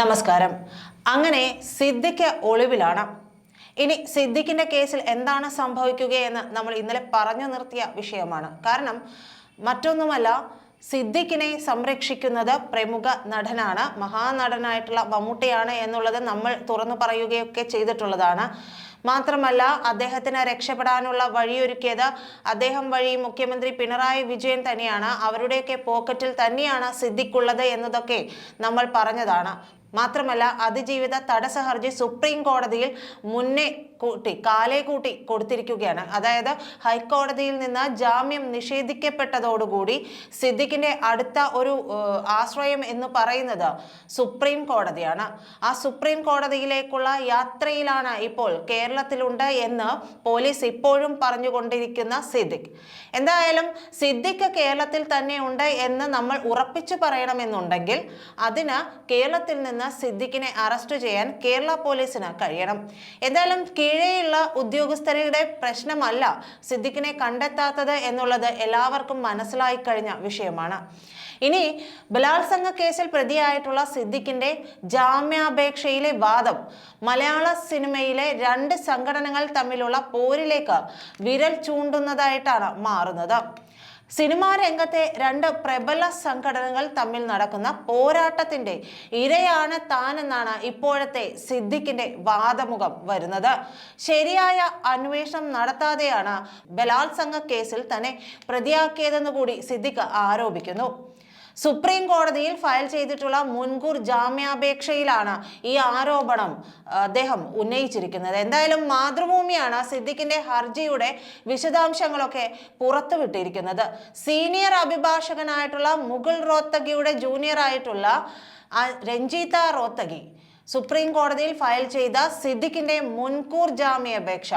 നമസ്കാരം. അങ്ങനെ സിദ്ദിഖ് ഒളിവിലാണ്. ഇനി സിദ്ദിഖിന്റെ കേസിൽ എന്താണ് സംഭവിക്കുകയെന്ന് നമ്മൾ ഇന്നലെ പറഞ്ഞു നിർത്തിയ വിഷയമാണ്. കാരണം മറ്റൊന്നുമല്ല സിദ്ദിഖിനെ സംരക്ഷിക്കുന്നത് പ്രമുഖ നടനാണ് മഹാനടനായിട്ടുള്ള മമ്മൂട്ടിയാണ് എന്നുള്ളത് നമ്മൾ തുറന്നു പറയുകയൊക്കെ ചെയ്തിട്ടുള്ളതാണ്. മാത്രമല്ല അദ്ദേഹത്തിന് രക്ഷപ്പെടാനുള്ള വഴിയൊരുക്കിയത് അദ്ദേഹം വഴി മുഖ്യമന്ത്രി പിണറായി വിജയൻ തന്നെയാണ്. അവരുടെയൊക്കെ പോക്കറ്റിൽ തന്നെയാണ് സിദ്ദിഖുള്ളത് എന്നതൊക്കെ നമ്മൾ പറഞ്ഞതാണ്. മാത്രമല്ല അതിജീവിത തടസ്സ ഹർജി സുപ്രീം കോടതിയിൽ മുന്നേ കൂട്ടി കാലേ കൂട്ടി കൊടുത്തിരിക്കുകയാണ്. അതായത് ഹൈക്കോടതിയിൽ നിന്ന് ജാമ്യം നിഷേധിക്കപ്പെട്ടതോടുകൂടി സിദ്ദിഖിന്റെ അടുത്ത ഒരു ആശ്രയം എന്ന് പറയുന്നത് സുപ്രീം കോടതിയാണ്. ആ സുപ്രീം കോടതിയിലേക്കുള്ള യാത്രയിലാണ് ഇപ്പോൾ കേരളത്തിലുണ്ട് എന്ന് പോലീസ് ഇപ്പോഴും പറഞ്ഞുകൊണ്ടിരിക്കുന്ന സിദ്ദിഖ്. എന്തായാലും സിദ്ദിഖ് കേരളത്തിൽ തന്നെ ഉണ്ട് എന്ന് നമ്മൾ ഉറപ്പിച്ചു പറയണമെന്നുണ്ടെങ്കിൽ അതിന് കേരളത്തിൽ നിന്ന് സിദ്ദിഖിനെ അറസ്റ്റ് ചെയ്യാൻ കേരള പോലീസിന് കഴിയണം. എന്തായാലും കീഴെയുള്ള ഉദ്യോഗസ്ഥരുടെ പ്രശ്നമല്ല സിദ്ദിഖിനെ കണ്ടെത്താത്തത് എന്നുള്ളത് എല്ലാവർക്കും മനസ്സിലായി കഴിഞ്ഞ വിഷയമാണ്. ഇനി ബലാത്സംഗ കേസിൽ പ്രതിയായിട്ടുള്ള സിദ്ദിഖിന്റെ ജാമ്യാപേക്ഷയിലെ വാദം മലയാള സിനിമയിലെ രണ്ട് സംഘടനകൾ തമ്മിലുള്ള പോരിലേക്ക് വിരൽ ചൂണ്ടുന്നതായിട്ടാണ് മാറുന്നത്. സിനിമാ രംഗത്തെ രണ്ട് പ്രബല സംഘടനകൾ തമ്മിൽ നടക്കുന്ന പോരാട്ടത്തിന്റെ ഇരയാണ് താനെന്നാണ് ഇപ്പോഴത്തെ സിദ്ദിഖിന്റെ വാദമുഖം വരുന്നത്. ശരിയായ അന്വേഷണം നടത്താതെയാണ് ബലാത്സംഗ കേസിൽ തന്നെ പ്രതിയാക്കിയതെന്ന് കൂടി സിദ്ദിഖ് ആരോപിക്കുന്നു. സുപ്രീം കോടതിയിൽ ഫയൽ ചെയ്തിട്ടുള്ള മുൻകൂർ ജാമ്യാപേക്ഷയിലാണ് ഈ ആരോപണം അദ്ദേഹം ഉന്നയിച്ചിരിക്കുന്നത്. എന്തായാലും മാതൃഭൂമിയാണ് സിദ്ദിഖിന്റെ ഹർജിയുടെ വിശദാംശങ്ങളൊക്കെ പുറത്തുവിട്ടിരിക്കുന്നത്. സീനിയർ അഭിഭാഷകനായിട്ടുള്ള മുകുൾ റോത്തഗിയുടെ ജൂനിയർ ആയിട്ടുള്ള രഞ്ജിത റോത്തഗി സുപ്രീം കോടതിയിൽ ഫയൽ ചെയ്ത സിദ്ദിഖിന്റെ മുൻകൂർ ജാമ്യാപേക്ഷ.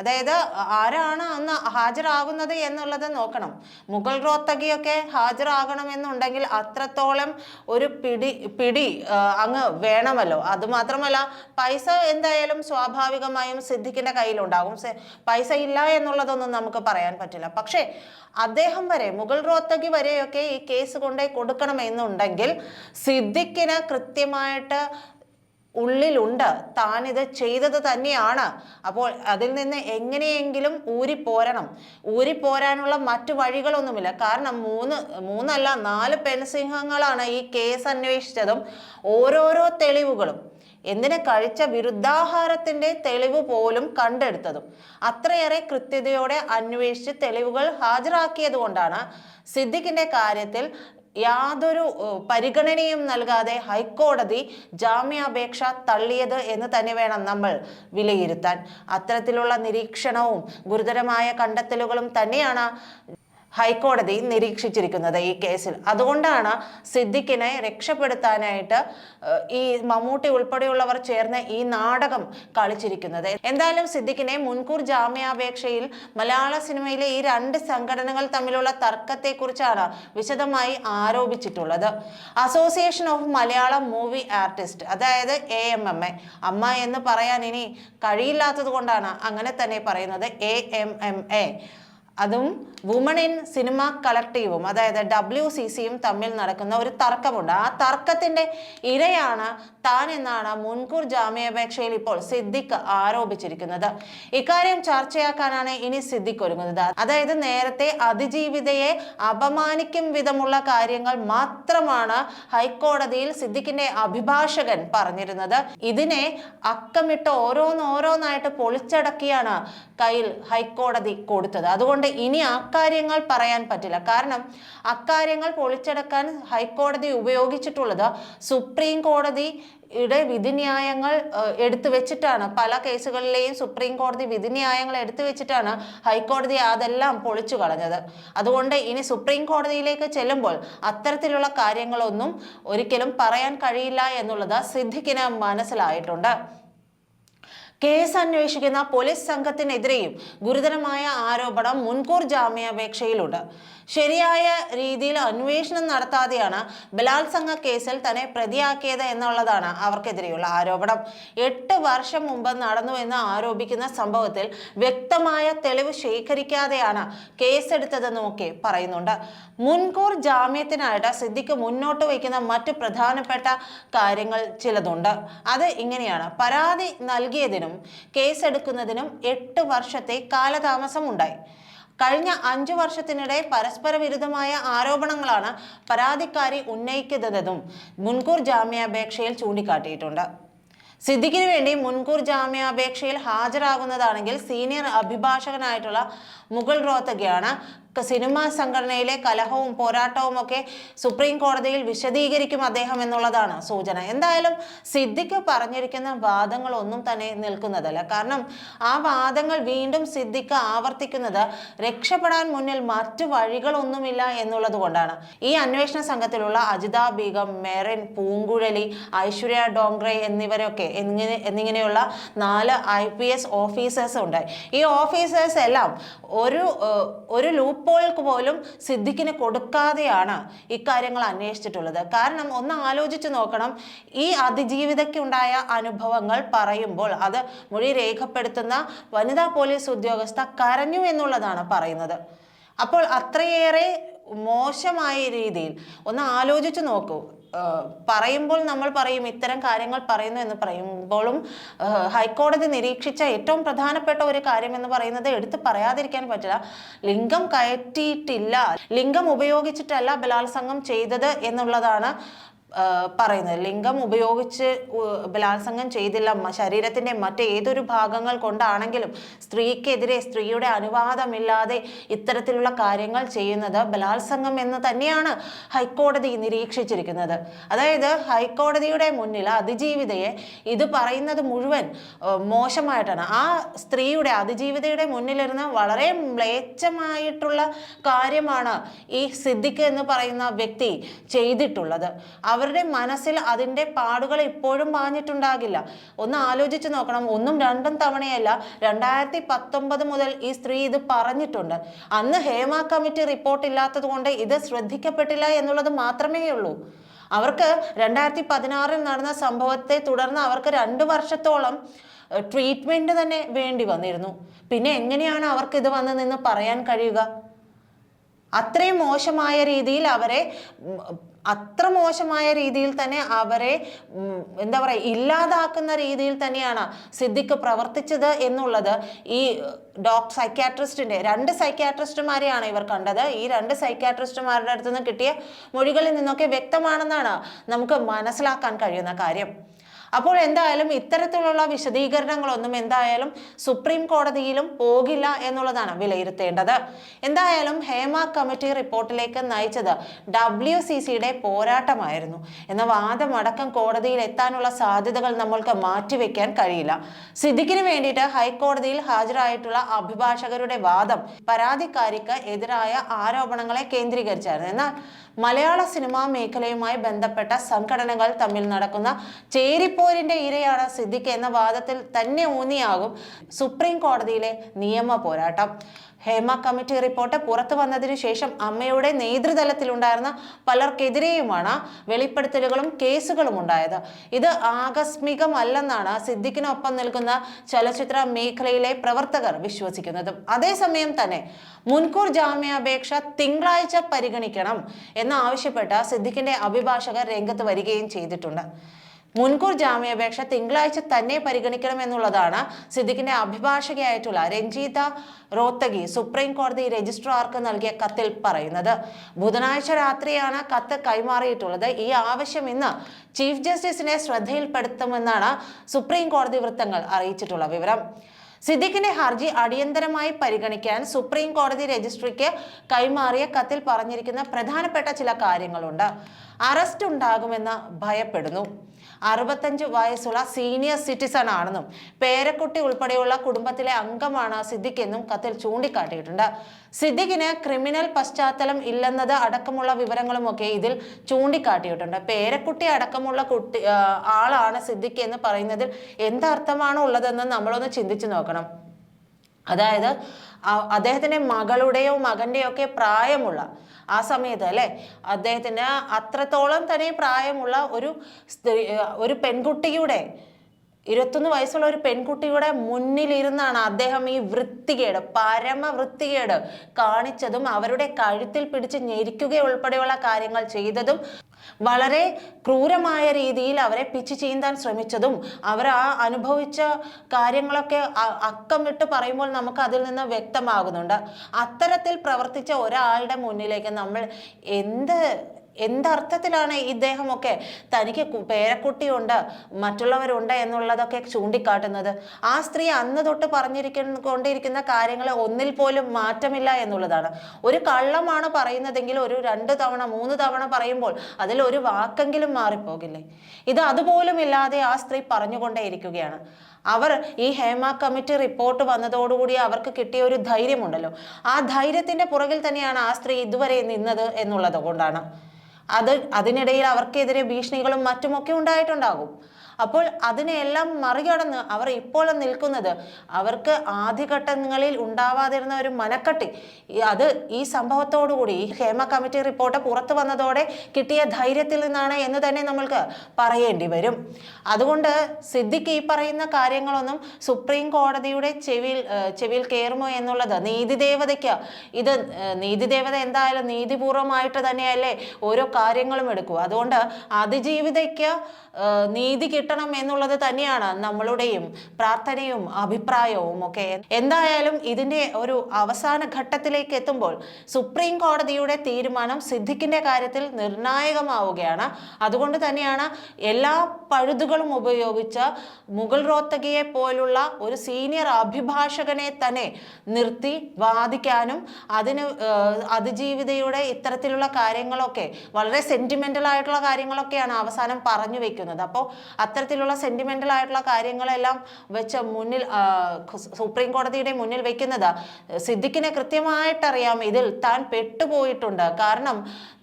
അതായത് ആരാണ് അന്ന് ഹാജരാകുന്നത് എന്നുള്ളത് നോക്കണം. മുഗൾ റോത്തകിയൊക്കെ ഹാജരാകണമെന്നുണ്ടെങ്കിൽ അത്രത്തോളം ഒരു പിടി പിടി അങ്ങ് വേണമല്ലോ. അതുമാത്രമല്ല പൈസ എന്തായാലും സ്വാഭാവികമായും സിദ്ദിഖിന്റെ കയ്യിലുണ്ടാകും. പൈസ ഇല്ല എന്നുള്ളതൊന്നും നമുക്ക് പറയാൻ പറ്റില്ല. പക്ഷേ അദ്ദേഹം വരെ മുഗൾ റോത്തകി വരെയൊക്കെ ഈ കേസ് കൊണ്ടേ കൊടുക്കണമെന്നുണ്ടെങ്കിൽ സിദ്ദിഖിന് കൃത്യമായിട്ട് ഉള്ളിലുണ്ട്. താനിത് ചെയ്തത് തന്നെയാണ്. അപ്പോൾ അതിൽ നിന്ന് എങ്ങനെയെങ്കിലും ഊരിപ്പോരണം. ഊരിപ്പോരാനുള്ള മറ്റു വഴികളൊന്നുമില്ല. കാരണം മൂന്ന് മൂന്നല്ല നാല് പെൺസിംഹങ്ങളാണ് ഈ കേസ് അന്വേഷിച്ചതും ഓരോരോ തെളിവുകളും. എന്തിന് കഴിച്ച വിരുദ്ധാഹാരത്തിന്റെ തെളിവ് പോലും കണ്ടെടുത്തതും. അത്രയേറെ കൃത്യതയോടെ അന്വേഷിച്ച് തെളിവുകൾ ഹാജരാക്കിയത് കൊണ്ടാണ് സിദ്ദിഖിന്റെ കാര്യത്തിൽ യാതൊരു പരിഗണനയും നൽകാതെ ഹൈക്കോടതി ജാമ്യാപേക്ഷ തള്ളിയത് എന്ന് തന്നെ വേണം നമ്മൾ വിലയിരുത്താൻ. അത്തരത്തിലുള്ള നിരീക്ഷണവും ഗുരുതരമായ കണ്ടെത്തലുകളും തന്നെയാണ് ഹൈക്കോടതി നിരീക്ഷിച്ചിരിക്കുന്നത് ഈ കേസിൽ. അതുകൊണ്ടാണ് സിദ്ദിഖിനെ രക്ഷപ്പെടുത്താനായിട്ട് ഈ മമ്മൂട്ടി ഉൾപ്പെടെയുള്ളവർ ചേർന്ന് ഈ നാടകം കളിച്ചിരിക്കുന്നത്. എന്തായാലും സിദ്ദിഖിനെ മുൻകൂർ ജാമ്യാപേക്ഷയിൽ മലയാള സിനിമയിലെ ഈ രണ്ട് സംഘടനകൾ തമ്മിലുള്ള തർക്കത്തെക്കുറിച്ചാണ് വിശദമായി ആരോപിച്ചിട്ടുള്ളത്. Association of Malayalam movie artist അതായത് A M M A. Amma എന്ന് പറയാൻ ഇനി കഴിയില്ലാത്തത് കൊണ്ടാണ് അങ്ങനെ തന്നെ പറയുന്നത് എ എം എം എ. അതും വുമൺ ഇൻ സിനിമ കളക്റ്റീവും അതായത് ഡബ്ല്യു സി സിയും തമ്മിൽ നടക്കുന്ന ഒരു തർക്കമുണ്ട്. ആ തർക്കത്തിന്റെ ഇരയാണ് താൻ എന്നാണ് മുൻകൂർ ജാമ്യാപേക്ഷയിൽ ഇപ്പോൾ സിദ്ദിഖ് ആരോപിച്ചിരിക്കുന്നത്. ഇക്കാര്യം ചർച്ചയാക്കാനാണ് ഇനി സിദ്ദിഖ് ഒരുങ്ങുന്നത്. അതായത് നേരത്തെ അതിജീവിതയെ അപമാനിക്കും വിധമുള്ള കാര്യങ്ങൾ മാത്രമാണ് ഹൈക്കോടതിയിൽ സിദ്ദിഖിന്റെ അഭിഭാഷകൻ പറഞ്ഞിരുന്നത്. ഇതിനെ അക്കമിട്ട് ഓരോന്നോരോന്നായിട്ട് പൊളിച്ചടക്കിയാണ് കയ്യിൽ ഹൈക്കോടതി കൊടുത്തത്. അതുകൊണ്ട് ഇനി അക്കാര്യങ്ങൾ പറയാൻ പറ്റില്ല. കാരണം അക്കാര്യങ്ങൾ പൊളിച്ചടക്കാൻ ഹൈക്കോടതി ഉപയോഗിച്ചിട്ടുള്ളത് സുപ്രീം കോടതി യുടെ വിധിന്യായങ്ങൾ എടുത്തു വെച്ചിട്ടാണ്. പല കേസുകളിലെയും സുപ്രീം കോടതി വിധിന്യായങ്ങൾ എടുത്തു വെച്ചിട്ടാണ് ഹൈക്കോടതി അതെല്ലാം പൊളിച്ചു കളഞ്ഞത്. അതുകൊണ്ട് ഇനി സുപ്രീം കോടതിയിലേക്ക് ചെല്ലുമ്പോൾ അത്തരത്തിലുള്ള കാര്യങ്ങളൊന്നും ഒരിക്കലും പറയാൻ കഴിയില്ല എന്നുള്ളത് സിദ്ദിഖിന് മനസ്സിലായിട്ടുണ്ട്. കേസ് അന്വേഷിക്കുന്ന പോലീസ് സംഘത്തിനെതിരെയും ഗുരുതരമായ ആരോപണം മുൻകൂർ ജാമ്യാപേക്ഷയിലുണ്ട്. ശരിയായ രീതിയിൽ അന്വേഷണം നടത്താതെയാണ് ബലാത്സംഗ കേസിൽ തന്നെ പ്രതിയാക്കിയത് എന്നുള്ളതാണ് അവർക്കെതിരെയുള്ള ആരോപണം. എട്ട് വർഷം മുമ്പ് നടന്നു എന്ന് ആരോപിക്കുന്ന സംഭവത്തിൽ വ്യക്തമായ തെളിവ് ശേഖരിക്കാതെയാണ് കേസെടുത്തതെന്നുമൊക്കെ പറയുന്നുണ്ട്. മുൻകൂർ ജാമ്യത്തിനായിട്ട് സിദ്ദിഖ് മുന്നോട്ട് വയ്ക്കുന്ന മറ്റ് പ്രധാനപ്പെട്ട കാര്യങ്ങൾ ചിലതുണ്ട്. അത് ഇങ്ങനെയാണ്. പരാതി നൽകിയതിനും കേസെടുക്കുന്നതിനും എട്ട് വർഷത്തെ കാലതാമസമുണ്ടായി. കഴിഞ്ഞ അഞ്ചു വർഷത്തിനിടെ പരസ്പര വിരുദ്ധമായ ആരോപണങ്ങളാണ് പരാതിക്കാരി ഉന്നയിക്കുന്നതെന്നും മുൻകൂർ ജാമ്യാപേക്ഷയിൽ ചൂണ്ടിക്കാട്ടിയിട്ടുണ്ട്. സിദ്ദിഖിന് വേണ്ടി മുൻകൂർ ജാമ്യാപേക്ഷയിൽ ഹാജരാകുന്നതാണെങ്കിൽ സീനിയർ അഭിഭാഷകനായിട്ടുള്ള മുഗൾ റോത്തഗയാണ് സിനിമാ സംഘടനയിലെ കലഹവും പോരാട്ടവും ഒക്കെ സുപ്രീം കോടതിയിൽ വിശദീകരിക്കും അദ്ദേഹം എന്നുള്ളതാണ് സൂചന. എന്തായാലും സിദ്ദിഖ് പറഞ്ഞിരിക്കുന്ന വാദങ്ങൾ ഒന്നും തന്നെ നിൽക്കുന്നതല്ല. കാരണം ആ വാദങ്ങൾ വീണ്ടും സിദ്ദിഖ് ആവർത്തിക്കുന്നത് രക്ഷപ്പെടാൻ മുന്നിൽ മറ്റു വഴികളൊന്നുമില്ല എന്നുള്ളത് കൊണ്ടാണ്. ഈ അന്വേഷണ സംഘത്തിലുള്ള അജിത ബീഗം മെറിൻ പൂങ്കുഴലി ഐശ്വര്യ ഡോങ്ക്രെ എന്നിവരൊക്കെ എന്നിങ്ങനെ എന്നിങ്ങനെയുള്ള നാല് ഐ പി എസ് ഓഫീസേഴ്സ് ഉണ്ട് ഈ ഓഫീസേഴ്സ് എല്ലാം ഒരു ഒരു ലൂപ്പ് ഹോൾക്ക് പോലും സിദ്ദിഖിന് കൊടുക്കാതെയാണ് ഇക്കാര്യങ്ങൾ അന്വേഷിച്ചിട്ടുള്ളത്. കാരണം ഒന്ന് ആലോചിച്ച് നോക്കണം. ഈ അതിജീവിതയ്ക്കുണ്ടായ അനുഭവങ്ങൾ പറയുമ്പോൾ അത് മൊഴി രേഖപ്പെടുത്തുന്ന വനിതാ പോലീസ് ഉദ്യോഗസ്ഥ കരഞ്ഞു എന്നുള്ളതാണ് പറയുന്നത്. അപ്പോൾ അത്രയേറെ മോശമായ രീതിയിൽ ഒന്ന് ആലോചിച്ച് നോക്കൂ. പറയുമ്പോൾ നമ്മൾ പറയും ഇത്തരം കാര്യങ്ങൾ പറയുന്നു എന്ന് പറയുമ്പോഴും ഹൈക്കോടതി നിരീക്ഷിച്ച ഏറ്റവും പ്രധാനപ്പെട്ട ഒരു കാര്യം എന്ന് പറയുന്നത് എടുത്തു പറയാതിരിക്കാൻ പറ്റില്ല. ലിംഗം കയറ്റിയിട്ടില്ല. ലിംഗം ഉപയോഗിച്ചിട്ടല്ല ബലാത്സംഗം ചെയ്തത് എന്നുള്ളതാണ് പറയുന്നത്. ലിംഗം ഉപയോഗിച്ച് ബലാത്സംഗം ചെയ്തില്ല. ശരീരത്തിന്റെ മറ്റേതൊരു ഭാഗങ്ങൾ കൊണ്ടാണെങ്കിലും സ്ത്രീക്കെതിരെ സ്ത്രീയുടെ അനുവാദമില്ലാതെ ഇത്തരത്തിലുള്ള കാര്യങ്ങൾ ചെയ്യുന്നത് ബലാത്സംഗം എന്ന് തന്നെയാണ് ഹൈക്കോടതി നിരീക്ഷിച്ചിരിക്കുന്നത്. അതായത് ഹൈക്കോടതിയുടെ മുന്നിൽ അതിജീവിതയെ ഇത് പറയുന്നത് മുഴുവൻ മോശമായിട്ടാണ്. ആ സ്ത്രീയുടെ അതിജീവിതയുടെ മുന്നിലിരുന്ന് വളരെ മ്ലേച്ഛമായിട്ടുള്ള കാര്യമാണ് ഈ സിദ്ദിഖ് എന്ന് പറയുന്ന വ്യക്തി ചെയ്തിട്ടുള്ളത്. അവരുടെ മനസ്സിൽ അതിന്റെ പാടുകൾ ഇപ്പോഴും പാഞ്ഞിട്ടുണ്ടാകില്ല. ഒന്ന് ആലോചിച്ച് നോക്കണം. ഒന്നും രണ്ടും തവണയല്ല രണ്ടായിരത്തി പത്തൊമ്പത് മുതൽ ഈ സ്ത്രീ ഇത് പറഞ്ഞിട്ടുണ്ട്. അന്ന് ഹേമ കമ്മിറ്റി റിപ്പോർട്ട് ഇല്ലാത്തത് കൊണ്ട് ഇത് ശ്രദ്ധിക്കപ്പെട്ടില്ല എന്നുള്ളത് മാത്രമേ ഉള്ളൂ. അവർക്ക് രണ്ടായിരത്തി പതിനാറിൽ നടന്ന സംഭവത്തെ തുടർന്ന് അവർക്ക് രണ്ട് വർഷത്തോളം ട്രീറ്റ്മെന്റ് തന്നെ വേണ്ടി വന്നിരുന്നു. പിന്നെ എങ്ങനെയാണ് അവർക്ക് ഇത് വന്ന് നിന്ന് പറയാൻ കഴിയുക? അത്രയും മോശമായ രീതിയിൽ അവരെ അത്ര മോശമായ രീതിയിൽ തന്നെ അവരെ എന്താ പറയുക ഇല്ലാതാക്കുന്ന രീതിയിൽ തന്നെയാണ് സിദ്ധിക്ക് പ്രവർത്തിച്ചത് എന്നുള്ളത് ഈ ഡോക്ടർ സൈക്യാട്രിസ്റ്റിന്റെ രണ്ട് സൈക്യാട്രിസ്റ്റുമാരെയാണ് ഇവർ കണ്ടത്. ഈ രണ്ട് സൈക്യാട്രിസ്റ്റുമാരുടെ അടുത്ത് നിന്ന് കിട്ടിയ മൊഴികളിൽ നിന്നൊക്കെ വ്യക്തമാണെന്നാണ് നമുക്ക് മനസ്സിലാക്കാൻ കഴിയുന്ന കാര്യം. അപ്പോൾ എന്തായാലും ഇത്തരത്തിലുള്ള വിശദീകരണങ്ങളൊന്നും എന്തായാലും സുപ്രീം കോടതിയിലും പോകില്ല എന്നുള്ളതാണ് വിലയിരുത്തേണ്ടത്. എന്തായാലും ഹേമ കമ്മിറ്റി റിപ്പോർട്ടിലേക്ക് നയിച്ചത് ഡബ്ല്യു സി സിയുടെ പോരാട്ടമായിരുന്നു. എന്ന വാദമടക്കം കോടതിയിൽ എത്താനുള്ള സാധ്യതകൾ നമ്മൾക്ക് മാറ്റിവെക്കാൻ കഴിയില്ല. സിദ്ദിഖിന് വേണ്ടിയിട്ട് ഹൈക്കോടതിയിൽ ഹാജരായിട്ടുള്ള അഭിഭാഷകരുടെ വാദം പരാതിക്കാരിക്ക് എതിരായ ആരോപണങ്ങളെ കേന്ദ്രീകരിച്ചായിരുന്നു. എന്നാൽ മലയാള സിനിമാ മേഖലയുമായി ബന്ധപ്പെട്ട സംഘടനകൾ തമ്മിൽ നടക്കുന്ന ചേരിപ്പോരിന്റെ ഇരയാണ് സിദ്ദിഖ് എന്ന വാദത്തിൽ തന്നെ ഊന്നിയാകും സുപ്രീം കോടതിയിലെ നിയമ പോരാട്ടം. ഹേമ കമ്മിറ്റി റിപ്പോർട്ട് പുറത്തു വന്നതിന് ശേഷം അമ്മയുടെ നേതൃതലത്തിലുണ്ടായിരുന്ന പലർക്കെതിരെയുമാണ് വെളിപ്പെടുത്തലുകളും കേസുകളും ഉണ്ടായത്. ഇത് ആകസ്മികമല്ലെന്നാണ് സിദ്ദിഖിനൊപ്പം നിൽക്കുന്ന ചലച്ചിത്ര മേഖലയിലെ പ്രവർത്തകർ വിശ്വസിക്കുന്നത്. അതേസമയം തന്നെ മുൻകൂർ ജാമ്യാപേക്ഷ തിങ്കളാഴ്ച പരിഗണിക്കണം എന്നാവശ്യപ്പെട്ട് സിദ്ദിഖിന്റെ അഭിഭാഷകർ രംഗത്ത് വരികയും ചെയ്തിട്ടുണ്ട്. മുൻകൂർ ജാമ്യാപേക്ഷ തിങ്കളാഴ്ച തന്നെ പരിഗണിക്കണം എന്നുള്ളതാണ് സിദ്ദിഖിന്റെ അഭിഭാഷകയായിട്ടുള്ള രഞ്ജിത റോത്തഗി സുപ്രീം കോടതി രജിസ്ട്രാർക്ക് നൽകിയ കത്തിൽ പറയുന്നത്. ബുധനാഴ്ച രാത്രിയാണ് കത്ത് കൈമാറിയിട്ടുള്ളത്. ഈ ആവശ്യം ഇന്ന് ചീഫ് ജസ്റ്റിസിനെ ശ്രദ്ധയിൽപ്പെടുത്തുമെന്നാണ് സുപ്രീം കോടതി വൃത്തങ്ങൾ അറിയിച്ചിട്ടുള്ള വിവരം. സിദ്ദിഖിന്റെ ഹർജി അടിയന്തരമായി പരിഗണിക്കാൻ സുപ്രീം കോടതി രജിസ്ട്രിക്ക് കൈമാറിയ കത്തിൽ പറഞ്ഞിരിക്കുന്ന പ്രധാനപ്പെട്ട ചില കാര്യങ്ങളുണ്ട്. അറസ്റ്റ് ഉണ്ടാകുമെന്ന് ഭയപ്പെടുന്നു. അറുപത്തഞ്ച് വയസ്സുള്ള സീനിയർ സിറ്റിസൺ ആണെന്നും പേരക്കുട്ടി ഉൾപ്പെടെയുള്ള കുടുംബത്തിലെ അംഗമാണ് സിദ്ദിഖ് എന്നും കത്തിൽ ചൂണ്ടിക്കാട്ടിയിട്ടുണ്ട്. സിദ്ദിഖിന് ക്രിമിനൽ പശ്ചാത്തലം ഇല്ലെന്നത് അടക്കമുള്ള വിവരങ്ങളുമൊക്കെ ഇതിൽ ചൂണ്ടിക്കാട്ടിയിട്ടുണ്ട്. പേരക്കുട്ടി അടക്കമുള്ള കുട്ടി ആളാണ് സിദ്ദിഖ് എന്ന് പറയുന്നതിൽ എന്തർത്ഥമാണ് ഉള്ളതെന്ന് നമ്മളൊന്ന് ചിന്തിച്ചു നോക്കണം. അതായത് അദ്ദേഹത്തിന്റെ മകളുടെയോ മകന്റെയോ ഒക്കെ പ്രായമുള്ള ആ സമയത്ത് അല്ലേ? അദ്ദേഹത്തിന് അത്രത്തോളം തന്നെ പ്രായമുള്ള ഒരു സ്ത്രീ ഒരു പെൺകുട്ടിയുടെ ഇരുപത്തൊന്ന് വയസ്സുള്ള ഒരു പെൺകുട്ടിയുടെ മുന്നിലിരുന്നാണ് അദ്ദേഹം ഈ വൃത്തികേട് പരമ വൃത്തികേട് കാണിച്ചതും അവരുടെ കഴുത്തിൽ പിടിച്ച് ഞെരിക്കുക ഉൾപ്പെടെയുള്ള കാര്യങ്ങൾ ചെയ്തതും വളരെ ക്രൂരമായ രീതിയിൽ അവരെ പിച്ച് ചീന്താൻ ശ്രമിച്ചതും അവർ ആ അനുഭവിച്ച കാര്യങ്ങളൊക്കെ അക്കം വിട്ട് പറയുമ്പോൾ നമുക്ക് അതിൽ നിന്ന് വ്യക്തമാകുന്നുണ്ട്. അത്തരത്തിൽ പ്രവർത്തിച്ച ഒരാളുടെ മുന്നിലേക്ക് നമ്മൾ എന്ത് എന്തർത്ഥത്തിലാണ് ഇദ്ദേഹമൊക്കെ തനിക്ക് പേരക്കുട്ടിയുണ്ട് മറ്റുള്ളവരുണ്ട് എന്നുള്ളതൊക്കെ ചൂണ്ടിക്കാട്ടുന്നത്? ആ സ്ത്രീ അന്ന് തൊട്ട് പറഞ്ഞിരിക്കുന്ന കൊണ്ടിരിക്കുന്ന കാര്യങ്ങൾ ഒന്നിൽ പോലും മാറ്റമില്ല എന്നുള്ളതാണ്. ഒരു കള്ളമാണ് പറയുന്നതെങ്കിൽ ഒരു രണ്ട് തവണ മൂന്ന് തവണ പറയുമ്പോൾ അതിൽ ഒരു വാക്കെങ്കിലും മാറിപ്പോകില്ലേ? ഇത് അതുപോലും ഇല്ലാതെ ആ സ്ത്രീ പറഞ്ഞുകൊണ്ടേയിരിക്കുകയാണ്. അവർ ഈ ഹേമ കമ്മിറ്റി റിപ്പോർട്ട് വന്നതോടുകൂടി അവർക്ക് കിട്ടിയ ഒരു ധൈര്യമുണ്ടല്ലോ. ആ ധൈര്യത്തിന്റെ പുറകിൽ തന്നെയാണ് ആ സ്ത്രീ ഇതുവരെ നിന്നത് എന്നുള്ളത് കൊണ്ടാണ്. അത് അതിനിടയിൽ അവർക്കെതിരെ ഭീഷണികളും മറ്റുമൊക്കെ ഉണ്ടായിട്ടുണ്ടാകും. അപ്പോൾ അതിനെയെല്ലാം മറികടന്ന് അവർ ഇപ്പോൾ നിൽക്കുന്നത്. അവർക്ക് ആദ്യഘട്ടങ്ങളിൽ ഉണ്ടാവാതിരുന്ന ഒരു മനക്കെട്ടി. അത് ഈ സംഭവത്തോടുകൂടി ഹേമ കമ്മിറ്റി റിപ്പോർട്ട് പുറത്തു വന്നതോടെ കിട്ടിയ ധൈര്യത്തിൽ നിന്നാണ് എന്ന് തന്നെ നമ്മൾക്ക് പറയേണ്ടി വരും. അതുകൊണ്ട് സിദ്ദിഖ് ഈ പറയുന്ന കാര്യങ്ങളൊന്നും സുപ്രീം കോടതിയുടെ ചെവിയിൽ ചെവിയിൽ കയറുമോ എന്നുള്ളത് നീതിദേവതയ്ക്ക് ഇത് നീതിദേവത എന്തായാലും നീതിപൂർവമായിട്ട് തന്നെയല്ലേ ഓരോ കാര്യങ്ങളും എടുക്കുക. അതുകൊണ്ട് അതിജീവിതയ്ക്ക് നീതി കിട്ടണം എന്നുള്ളത് തന്നെയാണ് നമ്മളുടെയും പ്രാർത്ഥനയും അഭിപ്രായവും ഒക്കെ. എന്തായാലും ഇതിന്റെ ഒരു അവസാന ഘട്ടത്തിലേക്ക് എത്തുമ്പോൾ സുപ്രീം കോടതിയുടെ തീരുമാനം സിദ്ദിഖിന്റെ കാര്യത്തിൽ നിർണായകമാവുകയാണ്. അതുകൊണ്ട് തന്നെയാണ് എല്ലാ പഴുതുകളും ഉപയോഗിച്ച് മുഗൾ റോത്തകിയെ പോലുള്ള ഒരു സീനിയർ അഭിഭാഷകനെ തന്നെ നിർത്തി വാദിക്കാനും അതിന് അതിജീവിതയുടെ ഇത്തരത്തിലുള്ള കാര്യങ്ങളൊക്കെ വളരെ സെന്റിമെന്റൽ ആയിട്ടുള്ള കാര്യങ്ങളൊക്കെയാണ് അവസാനം പറഞ്ഞു വെക്കുന്നത്. അപ്പോൾ അത്തരത്തിലുള്ള സെന്റിമെന്റൽ ആയിട്ടുള്ള കാര്യങ്ങളെല്ലാം വെച്ച് മുന്നിൽ സുപ്രീം കോടതിയുടെ മുന്നിൽ വെക്കുന്നത്. സിദ്ദിഖിനെ കൃത്യമായിട്ടറിയാം ഇതിൽ താൻ പെട്ടുപോയിട്ടുണ്ട്. കാരണം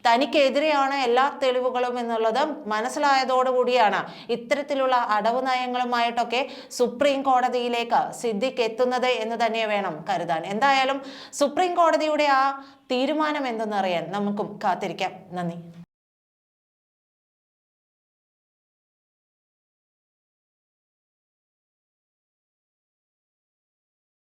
തനിക്കെതിരെയാണ് എല്ലാ തെളിവുകളും എന്നുള്ളത് മനസ്സിലായതോടുകൂടിയാണ്. ഇത്തരത്തിലുള്ള അടവ് നയങ്ങളുമായിട്ടൊക്കെ സുപ്രീം കോടതിയിലേക്ക് സിദ്ദിഖ് എത്തുന്നത് എന്ന് തന്നെ വേണം കരുതാൻ. എന്തായാലും സുപ്രീം കോടതിയുടെ ആ തീരുമാനം എന്തെന്നറിയാൻ നമുക്കും കാത്തിരിക്കാം. നന്ദി.